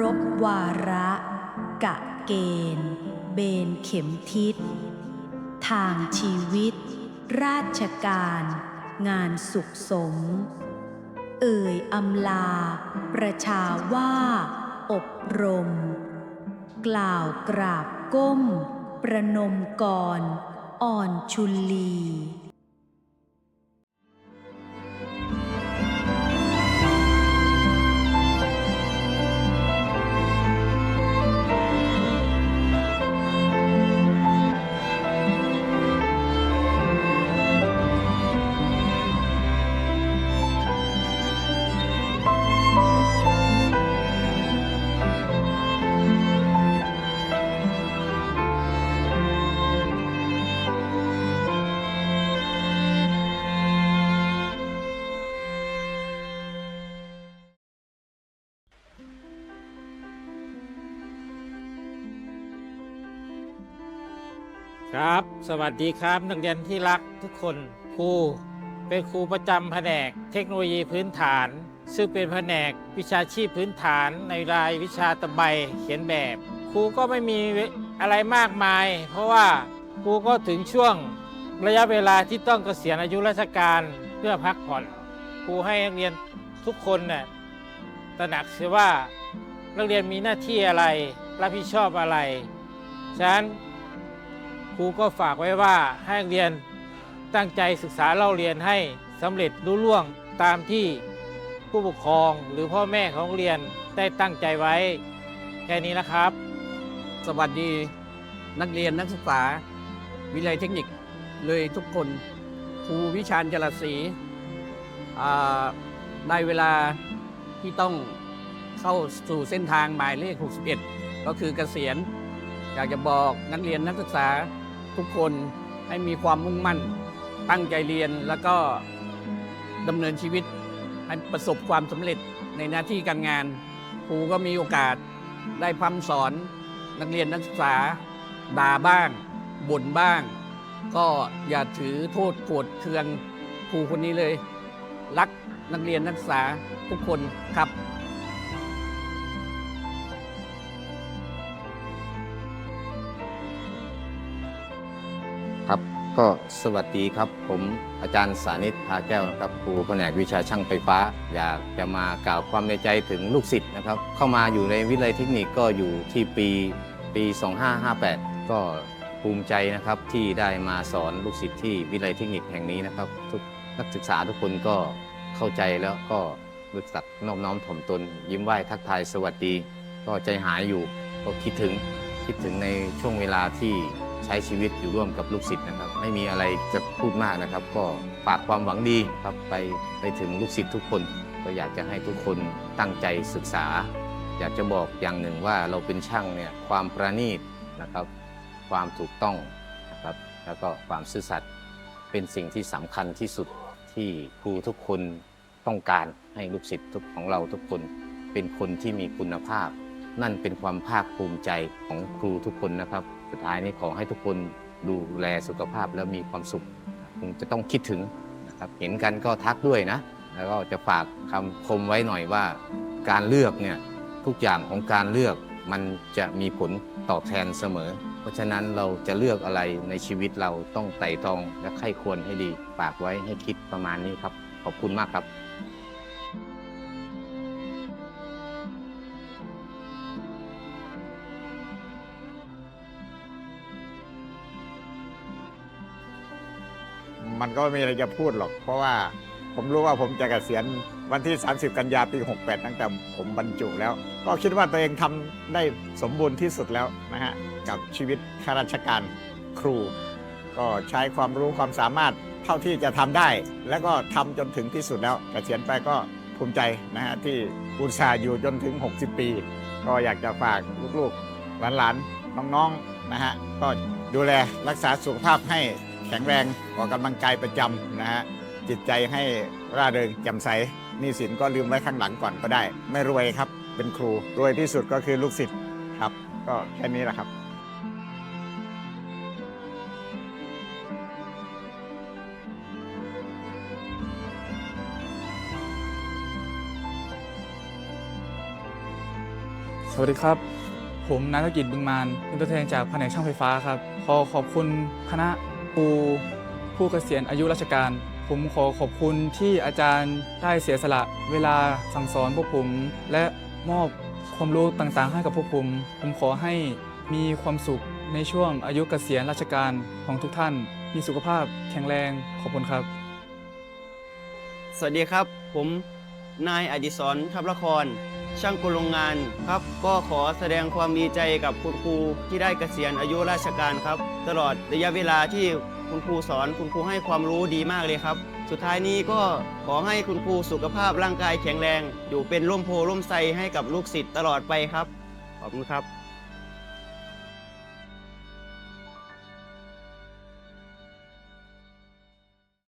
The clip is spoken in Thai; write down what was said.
รบวาระ กะเกณฑ์ เบนเข็มทิศ ทางชีวิต ราชการ งานสุขสม เอ่ยอำลา ประชาว่า อบรม กล่าวกราบก้ม ประนมกรอ่อนชุลี ครับ สวัสดีครับนักเรียนที่รักทุกคนครูเป็นครูประจำแผนกเทคโนโลยีพื้นฐาน ซึ่งเป็นแผนกวิชาชีพพื้นฐานในรายวิชาตะไบเขียนแบบ ครูก็ไม่มีอะไรมากมาย เพราะว่าครูก็ถึงช่วงระยะเวลาที่ต้องเกษียณอายุราชการเพื่อพักผ่อนครูให้นักเรียนทุกคนน่ะตระหนักเสียว่านักเรียนมีหน้าที่อะไรรับผิดชอบอะไรฉะนั้น ครูก็ฝากไว้ว่าให้นักเรียนตั้งใจศึกษาเล่าเรียนให้สำเร็จรุ่ล่วงตามที่ผู้ปกครองหรือพ่อแม่ของเรียนได้ตั้งใจไว้ แค่นี้นะครับ สวัสดีนักเรียนนักศึกษา วิทยาลัยเทคนิคเลยทุกคนครูวิชาญจรศรีอ่าได้เวลาที่ต้องเข้าสู่เส้นทางหมายเลข 61 ก็คือเกษียณ อยากจะบอกนักเรียนนักศึกษา ทุกคนให้มีความมุ่งมั่น ตั้งใจเรียนแล้วก็ดำเนินชีวิตให้ประสบความสำเร็จในหน้าที่การงานครูก็มีโอกาสได้พร่ำสอน นักเรียนนักศึกษาด่าบ้างบ่นบ้าง ก็อย่าถือโทษโกรธเคืองครูคนนี้เลย รักนักเรียนนักศึกษาทุกคนครับ ก็สวัสดีครับ ผมอาจารย์สานิตพาแก้วนะครับครูแผนกวิชาช่างไฟฟ้า อยากจะมากล่าวความในใจถึงลูกศิษย์นะครับ เข้ามาอยู่ในวิทยาลัยเทคนิคก็อยู่ที่ปีปี 2558 ก็ภูมิใจนะครับที่ได้มาสอนลูกศิษย์ที่วิทยาลัยเทคนิคแห่งนี้นะครับ ทุกนักศึกษาทุกคนก็เข้าใจแล้วก็รู้จักน้อบน้อมถ่อมตน ยิ้มไหว้ทักทายสวัสดี ก็ใจหายอยู่ก็คิดถึงคิดถึงในช่วงเวลาที่ ใช้ชีวิตอยู่ร่วมกับลูกศิษย์นะครับ ไม่มีอะไรจะพูดมากนะครับ ก็ฝากความหวังดีครับไปไปถึงลูกศิษย์ทุกคน ก็อยากจะให้ทุกคนตั้งใจศึกษา อยากจะบอกอย่างหนึ่งว่าเราเป็นช่างเนี่ยความประณีตนะครับ ความถูกต้องนะครับแล้วก็ความซื่อสัตย์เป็นสิ่งที่สำคัญที่สุดที่ครูทุกคนต้องการให้ลูกศิษย์ทุกของเราทุกคน เป็นคนที่มีคุณภาพ นั่นเป็นความภาคภูมิใจของครูทุกคนนะครับ สุดท้ายนี้ขอให้ทุกคนดูแลสุขภาพแล้วมีความสุขคงจะต้องคิดถึงนะครับเห็นกันก็ทักด้วยนะ แล้วก็จะฝากคำคมไว้หน่อยว่า การเลือกเนี่ยทุกอย่างของการเลือกมันจะมีผลตอบแทนเสมอ เพราะฉะนั้นเราจะเลือกอะไรในชีวิตเราต้องไต่ตองและไข้ควรให้ดีฝากไว้ให้คิดประมาณนี้ครับ ขอบคุณมากครับ มันก็ไม่มีอะไรจะพูดหรอก เพราะว่าผมรู้ว่าผมจะเกษียณวันที่ 30 กันยาปี 68 ตั้งแต่ผมบรรจุแล้ว ก็คิดว่าตัวเองทำได้สมบูรณ์ที่สุดแล้วนะฮะกับชีวิตข้าราชการครู ก็ใช้ความรู้ความสามารถเท่าที่จะทำได้ แล้วก็ทำจนถึงที่สุดแล้วเกษียณไปก็ภูมิใจนะฮะที่อุตส่าห์อยู่จนถึง 60 ปี ก็อยากจะฝากลูกๆหลานๆน้องๆนะฮะก็ดูแลรักษาสุขภาพให้ แข็งแรงออกกำลังกายประจำนะฮะจิตใจให้ร่าเริงแจ่มใสนี่สินก็ลืมไว้ข้างหลังก่อนก็ได้ ไม่รวยครับ เป็นครูรวยที่สุดก็คือลูกศิษย์ครับ ก็แค่นี้แหละครับวัสดีครับ ผมนักกิจบึงมานเป็นตัวแทนจากแผนกช่างไฟฟ้าครับ ขอขอบคุณคณะ รู ผู้เกษียณอายุราชการ ผมขอขอบคุณที่อาจารย์ได้เสียสละเวลาสั่งสอนพวกผม และมอบความรู้ต่างๆ ให้กับพวกผม ผมขอให้มีความสุขในช่วงอายุเกษียณราชการของทุกท่าน มีสุขภาพแข็งแรงขอบคุณครับ สวัสดีครับ ผมนายอดิศรทับละคร ช่างกลโรงงานครับ ก็ขอแสดงความดีใจกับคุณครูที่ได้เกษียณอายุราชการครับ ตลอดระยะเวลาที่คุณครูสอนคุณครูให้ความรู้ดีมากเลยครับ สุดท้ายนี้ก็ขอให้คุณครูสุขภาพร่างกายแข็งแรง อยู่เป็นร่มโพล่มไทรให้กับลูกศิษย์ตลอดไปครับ ขอบคุณครับ